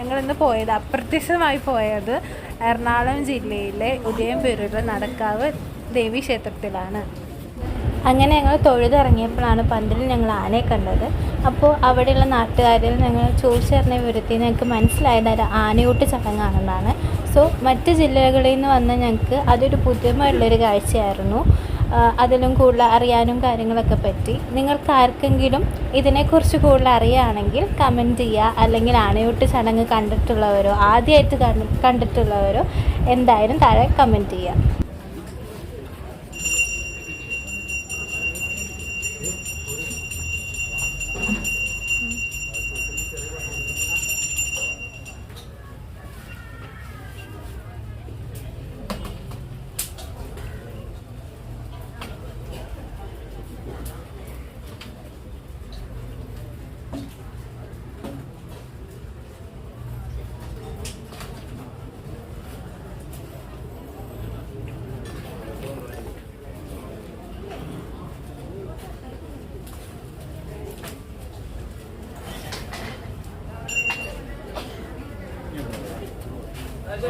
ഞങ്ങളിന്ന് പോയത് അപ്രത്യക്ഷമായി പോയത് എറണാകുളം ജില്ലയിലെ ഉദയംപേരൂർ നടക്കാവ് ദേവി ക്ഷേത്രത്തിലാണ്. അങ്ങനെ ഞങ്ങൾ തൊഴുതിറങ്ങിയപ്പോഴാണ് പന്തലിൽ ഞങ്ങൾ ആനയെ കണ്ടത്. അപ്പോൾ അവിടെയുള്ള നാട്ടുകാരിൽ ഞങ്ങൾ ചോദിച്ചറിഞ്ഞ വിവരത്തിൽ ഞങ്ങൾക്ക് മനസ്സിലായത് അത് ആനയൂട്ട് ചടങ്ങാണെന്നാണ്. സോ മറ്റ് ജില്ലകളിൽ നിന്ന് വന്ന ഞങ്ങൾക്ക് അതൊരു പുതുമയുള്ളൊരു കാഴ്ചയായിരുന്നു. അതിലും കൂടുതൽ അറിയാനും കാര്യങ്ങളൊക്കെ പറ്റി. നിങ്ങൾക്ക് ആർക്കെങ്കിലും ഇതിനെക്കുറിച്ച് കൂടുതൽ അറിയുകയാണെങ്കിൽ കമന്റ് ചെയ്യുക. അല്ലെങ്കിൽ അണയൂട്ട് ചടങ്ങ് കണ്ടിട്ടുള്ളവരോ ആദ്യമായിട്ട് കണ്ടിട്ടുള്ളവരോ എന്തായാലും താഴെ കമന്റ് ചെയ്യുക. 来这